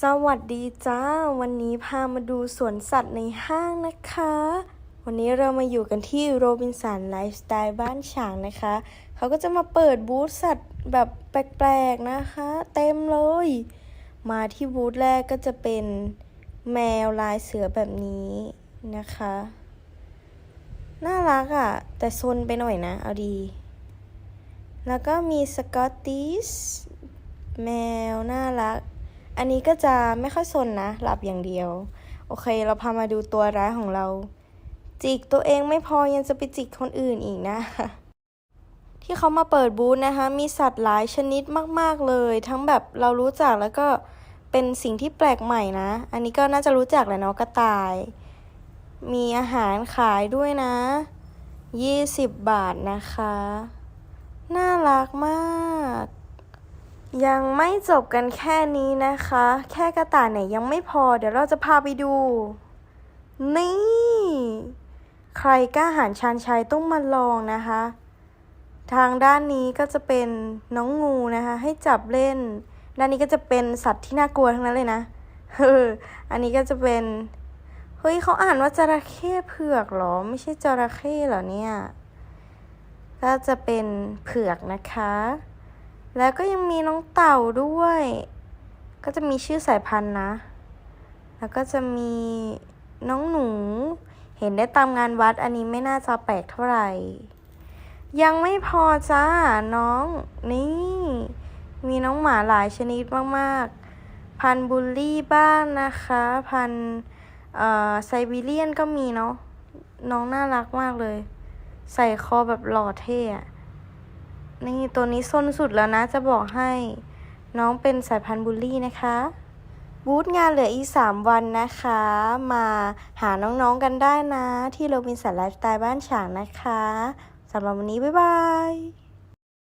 สวัสดีจ้า วันนี้พามาดูสวนสัตว์ในห้างนะคะ วันนี้เรามาอยู่กันที่โรบินสันไลฟ์สไตล์บ้านฉางนะคะ เขาก็จะมาเปิดบูธสัตว์แบบแปลกๆนะคะ เต็มเลย มาที่บูธแรกก็จะเป็นแมวลายเสือแบบนี้นะคะ น่ารักอะ่ะ แต่ซนไปหน่อยนะ เอาดี แล้วก็มีสกอตติชแมวน่ารัก อันนี้ก็จะไม่ค่อยซนนะ หลับอย่างเดียว โอเค เราพามาดูตัวร้ายของเรา จิกตัวเองไม่พอยังจะไปจิกคนอื่นอีกนะ ที่เขามาเปิดบูธนะคะ มีสัตว์หลายชนิดมาก ๆเลย ทั้งแบบเรารู้จักแล้วก็เป็นสิ่งที่แปลกใหม่นะ อันนี้ก็น่าจะรู้จักแหละเนาะกระต่าย มีอาหารขายด้วยนะ20บาทนะคะ น่ารักมาก ยังไม่จบกันแค่นี้นะคะ แค่กระต่ายเนี่ยยังไม่พอ เดี๋ยวเราจะพาไปดู นี่ ใครกล้าหาญชานชัยต้องมาลองนะคะ ทางด้านนี้ก็จะเป็นน้องงูนะคะ ให้จับเล่น ด้านนี้ก็จะเป็นสัตว์ที่น่ากลัวทั้งนั้นเลยนะเอออันนี้ก็จะเป็น เฮ้ยเขาอ่านว่าจระเข้เผือกเหรอ ไม่ใช่จระเข้เหรอเนี่ย ก็จะเป็นเผือกนะคะ แล้วก็ยังมีน้องเต่าด้วย ก็จะมีชื่อสายพันธุ์นะ แล้วก็จะมีน้องหนู เห็นได้ตามงานวัดอันนี้ไม่น่าจะแปลกเท่าไหร่ ยังไม่พอจ้าน้อง นี่ มีน้องหมาหลายชนิดมากๆ พันบูลลี่บ้านนะคะ พันเอ่อไซบีเรียนก็มีเนาะ น้องน่ารักมากเลย ใส่คอแบบหล่อเท่อะ นี่ตัวนี้ซนสุดแล้วนะจะบอกให้ น้องเป็นสายพันธุ์บูลลี่นะคะบูธงานเหลืออีก 3 วันนะคะ มาหาน้องๆกันได้นะ ที่โรบินสันไลฟ์สไตล์บ้านฉางนะคะสำหรับวันนี้ บ๊ายบาย